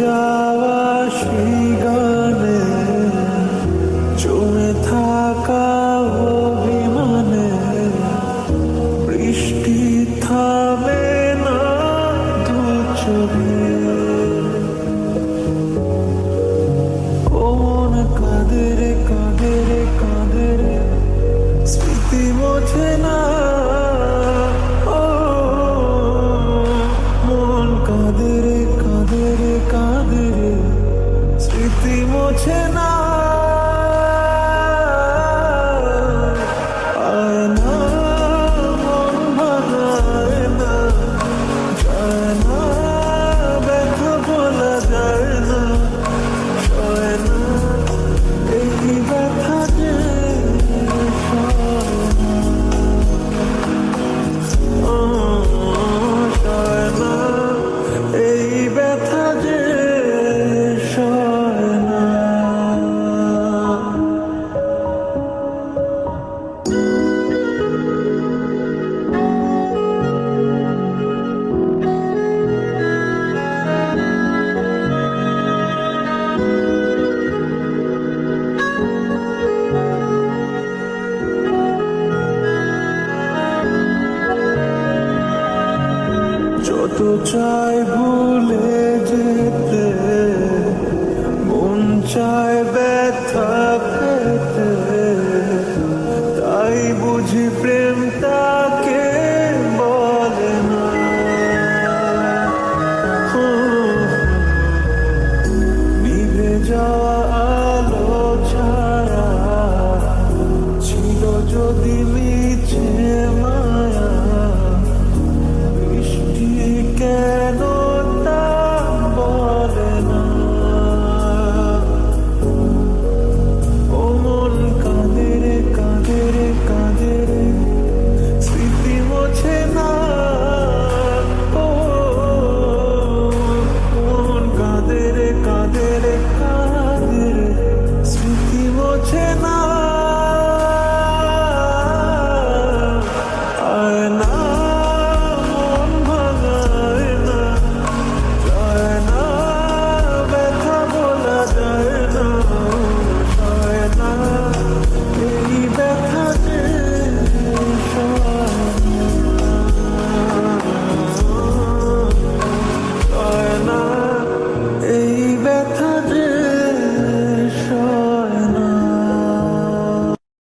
যাওয়া সেই গানে জমে থাকা অভিমানে বৃষ্টি থামে চাই ভুলে যেতে, মন চাই ব্যথা পেতে। তাই বুঝি প্রেম তাকে বলে না। নিভে যাওয়া আলো ছাড়া ছিল যদি মিছে মা